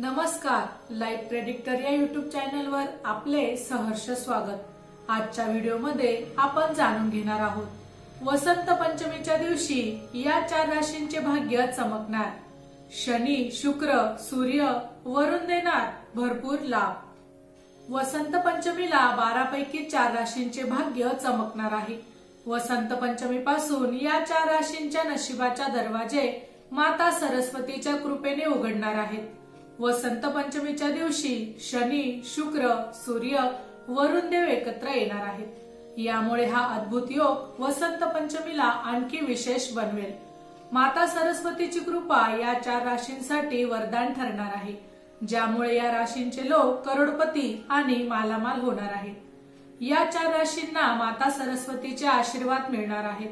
नमस्कार life predictor या YouTube चॅनलवर आपले सहर्ष स्वागत. आजच्या व्हिडिओमध्ये आपण जाणून घेणार आहोत वसंत पंचमीच्या दिवशी या चार राशींचे भाग्य चमकणार. शनी शुक्र सूर्य वरून देणार भरपूर लाभ. वसंत पंचमीला बारापैकी चार राशींचे भाग्य चमकणार आहे. वसंत पंचमी पासून या चार राशींच्या नशिबाच्या दरवाजे माता सरस्वतीच्या कृपेने उघडणार आहेत. वसंत पंचमीच्या दिवशी शनी शुक्र सूर्य वरुण देव एकत्र येणार आहेत. यामुळे हा अद्भुत योग वसंत पंचमीला आणखी विशेष बनवेल. माता सरस्वतीची कृपा या चार राशींसाठी वरदान ठरणार आहे ज्यामुळे या राशींचे लोक करोडपती आणि मालामाल होणार आहेत. या चार राशींना माता सरस्वतीचे आशीर्वाद मिळणार आहेत.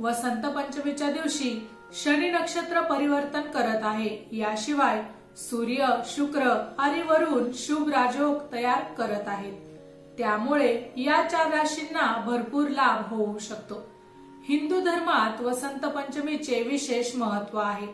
वसंत पंचमीच्या दिवशी शनी नक्षत्र परिवर्तन करत आहे याशिवाय सूर्य शुक्र आणि वरुण शुभ राजयोग तयार करत आहेत. त्यामुळे या चार राशींना भरपूर लाभ होऊ शकतो. हिंदू धर्मात वसंत पंचमीचे विशेष महत्त्व आहे.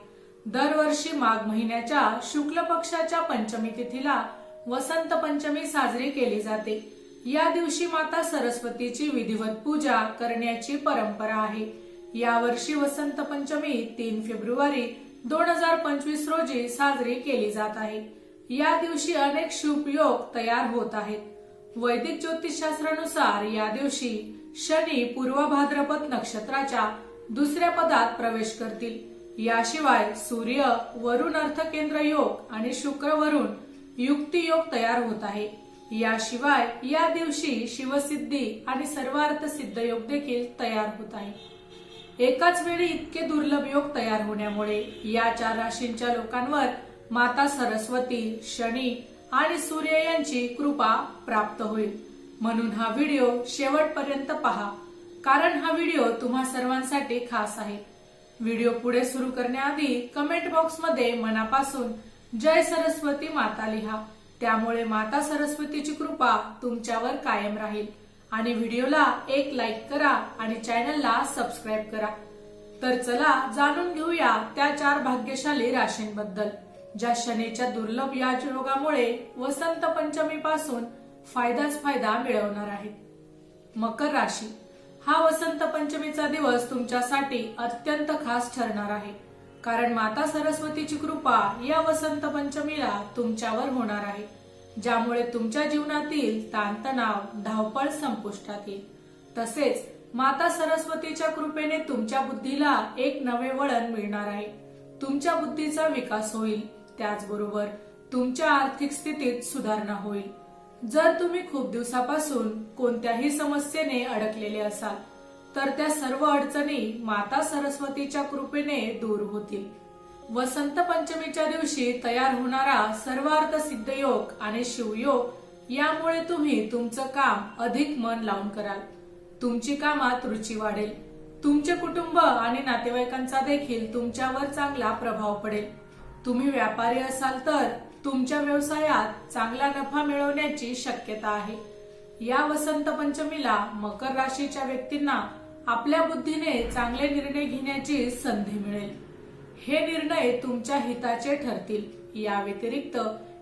दरवर्षी माघ महिन्याच्या शुक्ल पक्षाच्या पंचमी तिथीला वसंत पंचमी साजरी केली जाते. या दिवशी माता सरस्वतीची विधिवत पूजा करण्याची परंपरा आहे. यावर्षी वसंत पंचमी तीन फेब्रुवारी दोन हजार पंचवीस रोजी साजरी केली जात आहे. या दिवशी अनेक शुभ योग तयार होत आहेत. वैदिक ज्योतिषशास्त्रानुसार या दिवशी शनी पूर्व भाद्रपद नक्षत्राच्या दुसऱ्या पदात प्रवेश करतील. याशिवाय सूर्य वरुण अर्थकेंद्र योग आणि शुक्र वरुण युक्ती योग तयार होत आहे. याशिवाय या दिवशी शिवसिद्धी आणि सर्वार्थ सिद्ध योग देखील तयार होत आहे. एकाच वेळी इतके दुर्लभ योग तयार होण्यामुळे या चार राशींच्या लोकांवर माता सरस्वती शनी आणि सूर्य यांची कृपा प्राप्त होईल. म्हणून हा व्हिडिओ शेवटपर्यंत पहा कारण हा व्हिडिओ तुम्हा सर्वांसाठी खास आहे. व्हिडिओ पुढे सुरू करण्याआधी कमेंट बॉक्समध्ये मनापासून जय सरस्वती माता लिहा. त्यामुळे माता सरस्वतीची कृपा तुमच्यावर कायम राहील. आणि व्हिडिओला एक लाईक करा आणि चॅनलला सबस्क्राईब करा. तर चला जाणून घेऊया त्या चार भाग्यशाली राशींबद्दल ज्या शनीच्या दुर्लभ या रोगामुळे वसंत पंचमी पासून फायदाच फायदा मिळवणार आहे. मकर राशी हा वसंत पंचमीचा दिवस तुमच्यासाठी अत्यंत खास ठरणार आहे. कारण माता सरस्वतीची कृपा या वसंत पंचमीला तुमच्यावर होणार आहे. ज्यामुळे तुमच्या जीवनातील ताणतणाव धावपळ संपुष्टात येईल. तसेच माता सरस्वतीच्या कृपेने तुमच्या बुद्धीला एक नवे वळण मिळणार आहे. तुमच्या बुद्धीचा विकास होईल. त्याचबरोबर तुमच्या आर्थिक स्थितीत सुधारणा होईल. जर तुम्ही खूप दिवसापासून कोणत्याही समस्येने अडकलेले असाल तर त्या सर्व अडचणी माता सरस्वतीच्या कृपेने दूर होतील. वसंत पंचमीच्या दिवशी तयार होणारा सर्वार्थ सिद्ध योग आणि शिवयोग यामुळे तुम्ही तुमचं काम अधिक मन लावून कराल. तुमची कामात रुची वाढेल. तुमचे कुटुंब आणि नातेवाईकांचा देखील तुमच्यावर चांगला प्रभाव पडेल. तुम्ही व्यापारी असाल तर तुमच्या व्यवसायात चांगला नफा मिळवण्याची शक्यता आहे. या वसंत पंचमीला मकर राशीच्या व्यक्तींना आपल्या बुद्धीने चांगले निर्णय घेण्याची संधी मिळेल. हे निर्णय तुमच्या हिताचे ठरतील. या व्यतिरिक्त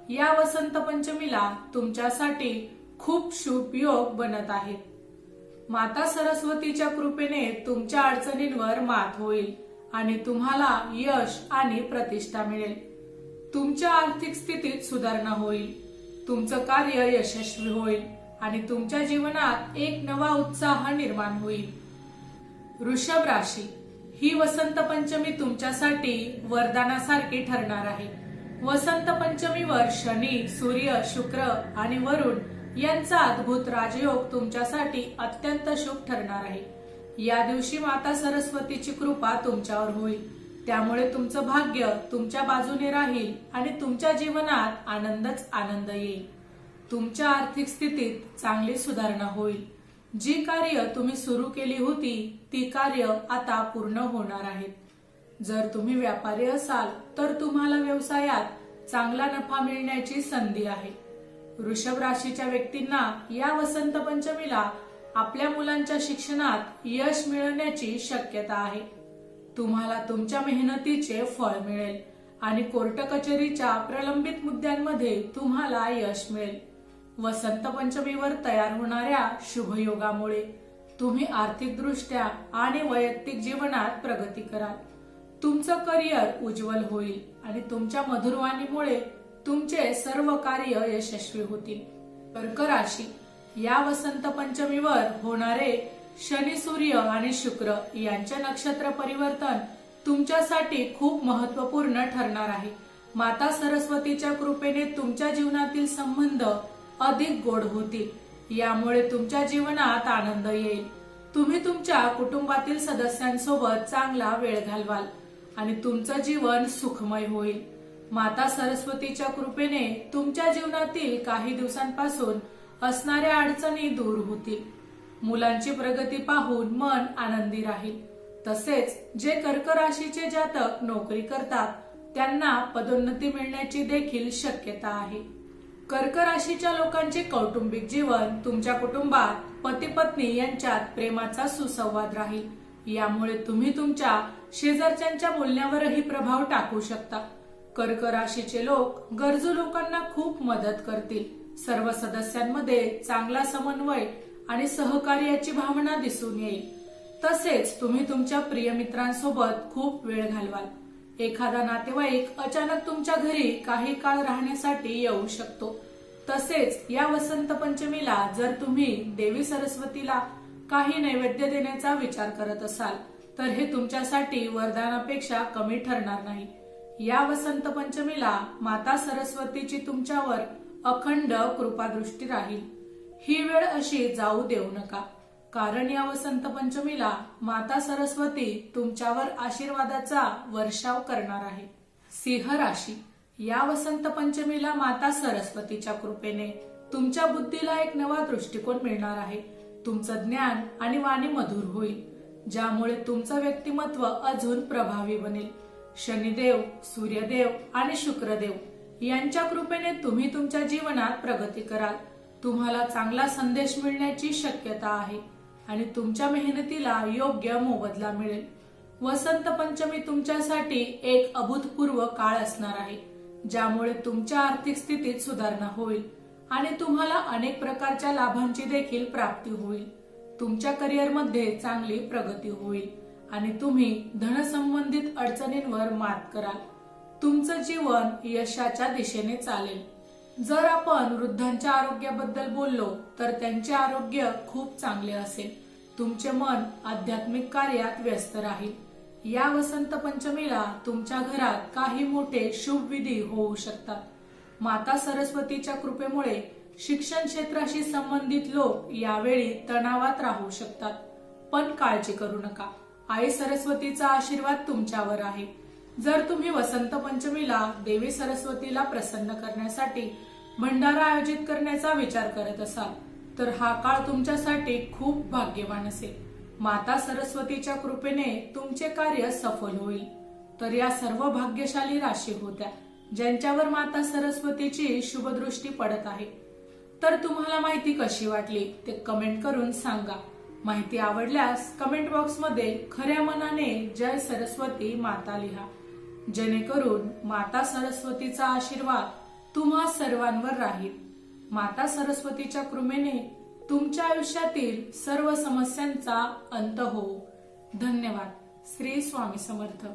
या वसंत पंचमीला तुमच्यासाठी खूप शुभ योग बनत आहेत माता सरस्वतीच्या कृपेने तुमच्या अडचणींवर मात होईल आणि तुम्हाला यश आणि प्रतिष्ठा मिळेल. तुमच्या आर्थिक स्थितीत सुधारणा होईल. तुमचं कार्य यशस्वी होईल आणि तुमच्या जीवनात एक नवा उत्साह निर्माण होईल. वृषभ राशी. ही वसंत पंचमी तुमच्यासाठी वरदानासारखी ठरणार आहे. वसंत पंचमीवर शनी सूर्य शुक्र आणि वरुण यांचा अद्भुत राजयोग तुमच्यासाठी अत्यंत शुभ ठरणार आहे. या दिवशी माता सरस्वतीची कृपा तुमच्यावर होईल. त्यामुळे तुमचं भाग्य तुमच्या बाजूने राहील आणि तुमच्या जीवनात आनंदच आनंद येईल. तुमच्या आर्थिक स्थितीत चांगली सुधारणा होईल. जी कार्य तुम्ही सुरू केली होती ती कार्य आता पूर्ण होणार आहेत जर तुम्ही व्यापारी असाल तर तुम्हाला व्यवसायात चांगला नफा मिळण्याची संधी आहे. वृषभ राशीच्या व्यक्तींना या वसंत पंचमीला आपल्या मुलांच्या शिक्षणात यश मिळवण्याची शक्यता आहे. तुम्हाला तुमच्या मेहनतीचे फळ मिळेल आणि कोर्ट कचेरीच्या प्रलंबित मुद्द्यांमध्ये तुम्हाला यश मिळेल. वसंत पंचमीवर तयार होणाऱ्या शुभयोगामुळे तुम्ही आर्थिकदृष्ट्या आणि वैयक्तिक जीवनात प्रगती कराल. तुमचं करिअर उज्ज्वल होईल आणि तुमच्या मधुरवाणीमुळे तुमचे सर्व कार्य यशस्वी होतील. कर्क राशी. या वसंत पंचमीवर होणारे शनी सूर्य आणि शुक्र यांचे नक्षत्र परिवर्तन तुमच्यासाठी खूप महत्त्वपूर्ण ठरणार आहे. माता सरस्वतीच्या कृपेने तुमच्या जीवनातील संबंध अधिक गोड होतील. यामुळे तुमच्या जीवनात आनंद येईल. तुम्ही तुमच्या कुटुंबातील सदस्यांसोबत चांगला वेळ घालवाल आणि तुमचं जीवन सुखमय होईल. माता सरस्वतीच्या कृपेने तुमच्या जीवनातील काही दिवसांपासून असणाऱ्या अडचणी दूर होतील. मुलांची प्रगती पाहून मन आनंदी राहील. तसेच जे कर्क राशीचे जातक नोकरी करतात त्यांना पदोन्नती मिळण्याची देखील शक्यता आहे. कर्क राशीच्या लोकांचे कौटुंबिक जीवन तुमच्या कुटुंबात पती पत्नी यांच्यात प्रेमाचा सुसंवाद राहील. यामुळे तुम्ही तुमच्या शेजारच्यांच्या बोलण्यावरही प्रभाव टाकू शकता. कर्क राशीचे लोक गरजू लोकांना खूप मदत करतील. सर्व सदस्यांमध्ये चांगला समन्वय आणि सहकार्याची भावना दिसून येईल. तसेच तुम्ही तुमच्या प्रिय मित्रांसोबत खूप वेळ घालवाल. एखादा नातेवाईक अचानक तुमच्या घरी काही काळ राहण्यासाठी येऊ शकतो. तसेच या वसंत पंचमीला जर तुम्ही देवी सरस्वतीला काही नैवेद्य देण्याचा विचार करत असाल तर हे तुमच्यासाठी वरदानापेक्षा कमी ठरणार नाही. या वसंत पंचमीला माता सरस्वतीची तुमच्यावर अखंड कृपादृष्टी राहील. ही वेळ अशी जाऊ देऊ नका. कारण या वसंत पंचमीला माता सरस्वती तुमच्यावर आशीर्वादाचा वर्षाव करणार आहे. सिंह राशी. या वसंत पंचमीला माता सरस्वतीच्या कृपेने तुमच्या बुद्धीला एक नवा दृष्टिकोन मिळणार आहे. तुमचं ज्ञान आणि वाणी मधुर होईल ज्यामुळे तुमचं व्यक्तिमत्व अजून प्रभावी बनेल. शनिदेव सूर्यदेव आणि शुक्रदेव यांच्या कृपेने तुम्ही तुमच्या जीवनात प्रगती कराल. तुम्हाला चांगला संदेश मिळण्याची शक्यता आहे. आणि तुमच्या मेहनतीला योग्य मोबदला मिळेल. वसंत पंचमी तुमच्यासाठी एक अभूतपूर्व काळ असणार आहे ज्यामुळे तुमच्या आर्थिक स्थितीत सुधारणा होईल आणि तुम्हाला अनेक प्रकारच्या लाभांची देखील प्राप्ती होईल. तुमच्या करिअरमध्ये चांगली प्रगती होईल आणि तुम्ही धनसंबंधित अडचणींवर मात कराल. तुमचं जीवन यशाच्या दिशेने चालेल. जर आपण वृद्धांच्या आरोग्याबद्दल बोललो तर त्यांचे आरोग्य खूप चांगले असेल. तुमचे मन आध्यात्मिक कार्यात व्यस्त राहील. या वसंत पंचमीला तुमच्या घरात काही मोठे शुभ विधी होऊ शकतात. माता सरस्वतीच्या कृपेमुळे शिक्षण क्षेत्राशी संबंधित लोक यावेळी तणावात राहू शकतात. पण काळजी करू नका. आई सरस्वतीचा आशीर्वाद तुमच्यावर आहे. जर तुम्ही वसंत पंचमीला देवी सरस्वतीला प्रसन्न करण्यासाठी भंडारा आयोजित करण्याचा विचार करत असाल तर हा काळ तुमच्यासाठी खूप भाग्यवान असेल. माता सरस्वतीच्या कृपेने तुमचे कार्य सफल होईल. तर या सर्व भाग्यशाली राशी होत्या ज्यांच्यावर माता सरस्वतीची शुभदृष्टी पडत आहे. तर तुम्हाला माहिती कशी वाटली ते कमेंट करून सांगा. माहिती आवडल्यास कमेंट बॉक्समध्ये खऱ्या मनाने जय सरस्वती माता लिहा. जेणेकरून माता सरस्वतीचा आशीर्वाद तुम्हा सर्वांवर राहील. माता सरस्वतीच्या कृपेने तुमच्या आयुष्यातील सर्व समस्यांचा अंत हो धन्यवाद. श्री स्वामी समर्थ.